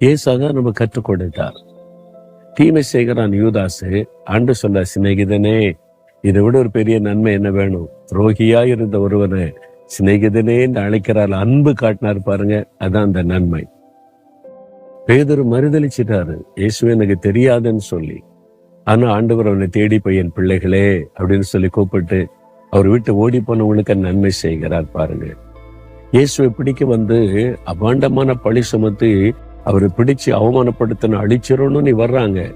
ஏசாதான் நம்ம கற்றுக் கொடுத்தார். தீமை செய்கிறான் யூதாசு. ஆண்டு சொல்ல சிநேகிதனே இதை விட ஒரு பெரிய நன்மை என்ன வேணும்? துரோகியா இருந்த ஒருவனை சிநேகிதனே என்று அழைக்கிறார். அன்பு காட்டினார் பாருங்க அதான் அந்த நன்மை. பேதர் மறுதளிச்சிட்டாரு இயேசுவே எனக்கு தெரியாதுன்னு சொல்லி. ஆனா ஆண்டவர் அவனை தேடி போய் என் பிள்ளைகளே அப்படின்னு சொல்லி கூப்பிட்டு அவர் வீட்டு ஓடி போனவங்களுக்கு நன்மை செய்கிறார் பாருங்க. இயேசுவை பிடிக்க வந்து அபாண்டமான பழி சுமத்து அவரை பிடிச்சு அவமானப்படுத்தின அழிச்சிடணும்னு வர்றாங்க.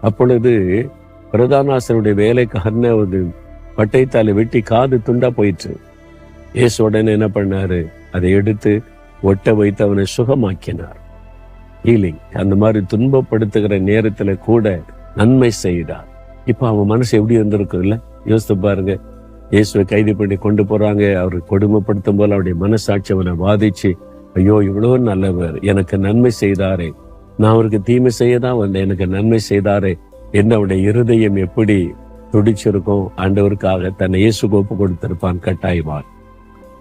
அப்பொழுது பிரதானாசருடைய வேலைக்காரன ஒரு பட்டைத்தால வெட்டி காது துண்டா போயிட்டு இயேசு உடனே என்ன பண்ணாரு? அதை எடுத்து ஒட்ட வைத்து அவனை சுகமாக்கினார். ஹீலிங் அந்த மாதிரி துன்பப்படுத்துகிற நேரத்துல கூட நன்மை செய்தார். இப்போ அவன் மனசு எப்படி இருந்திருக்கும் இல்ல? யோசித்து பாருங்க. இயேசுவை கைது பண்ணி கொண்டு போறாங்க. அவர் கொடுமைப்படுத்தும் போல அவருடைய மனசாட்சி அவனை பாதிச்சு ஐயோ இவ்வளோ நல்லவர். எனக்கு நன்மை செய்தாரே. நான் அவருக்கு தீமை செய்ய தான் வந்தேன். எனக்கு நன்மை செய்தாரே. என்ன அவருடைய இருதயம் எப்படி துடிச்சிருக்கும்? ஆண்டவருக்காக தன்னை இயேசு கோப்பு கொடுத்திருப்பான். கட்டாயமான்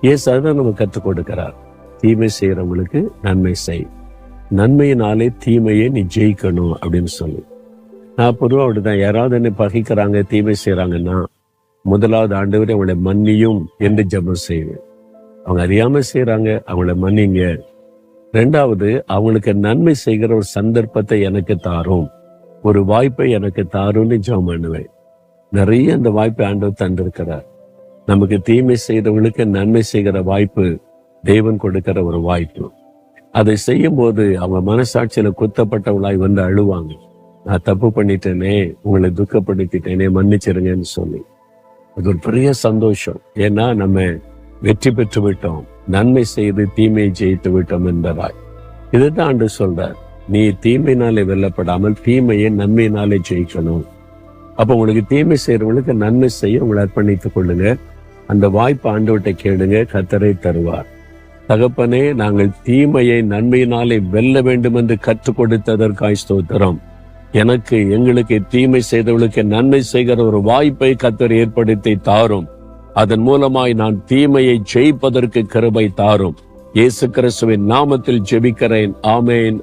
இயேசு அதுதான் நம்ம கற்றுக் கொடுக்கிறார். தீமை செய்யறவங்களுக்கு நன்மை செய். நன்மையினாலே தீமையை நீ ஜெயிக்கணும் அப்படின்னு சொல்லி. நான் பொதுவாக அப்படிதான். யாராவது என்னை பகைக்கிறாங்க தீமை செய்யறாங்கன்னா முதலாவது ஆண்டவரை அவளை மன்னியும் என்று ஜெபம் செய்வேன். அவங்க அறியாம செய்யறாங்க அவங்கள மன்னிங்க. ரெண்டாவது அவங்களுக்கு நன்மை செய்கிற ஒரு சந்தர்ப்பத்தை எனக்கு தாரும். ஒரு வாய்ப்பை எனக்கு தாரும்னு ஜெபம் பண்ணுவேன். நிறைய அந்த வாய்ப்பை ஆண்டவர் தந்திருக்கிறார். நமக்கு தீமை செய்தவங்களுக்கு நன்மை செய்கிற வாய்ப்பு தேவன் கொடுக்கிற ஒரு வாய்ப்பு. அதை செய்யும் போது அவங்க மனசாட்சியில குத்தப்பட்டவளாய் வந்து அழுவாங்க. நான் தப்பு பண்ணிட்டேனே உங்களை துக்கப்படுத்திட்டேனே மன்னிச்சிருங்கன்னு சொல்லி. அது ஒரு பெரிய சந்தோஷம். ஏன்னா நம்ம வெற்றி பெற்று விட்டோம் நன்மை செய்து தீமையை ஜெயித்து விட்டோம் என்பதாய். இதுதான் அன்று சொல்றார். நீ தீமையினாலே வெல்லப்படாமல் தீமையை நன்மையினாலே ஜெயிக்கணும். அப்ப உங்களுக்கு தீமை செய்யறவங்களுக்கு நன்மை செய்ய உங்களை அர்ப்பணித்துக் கொள்ளுங்க. அந்த வாய்ப்பு ஆண்டவட்டை கேளுங்க. கத்தரை தருவார். தகப்பனே நாங்கள் தீமையை நன்மையினாலே வெல்ல வேண்டும் என்று கற்றுக் கொடுத்ததற்காய் ஸ்தோத்திரம். எனக்கு எங்களுக்கு தீமை செய்தவர்களுக்கு நன்மை செய்கிற ஒரு வாய்ப்பை கத்தர் ஏற்படுத்தி தாரும். அதன் மூலமாய் நான் தீமையை ஜெயிப்பதற்கு கிருபை தாரும். இயேசு கிறிஸ்துவின் நாமத்தில் ஜெபிக்கிறேன். ஆமேன்.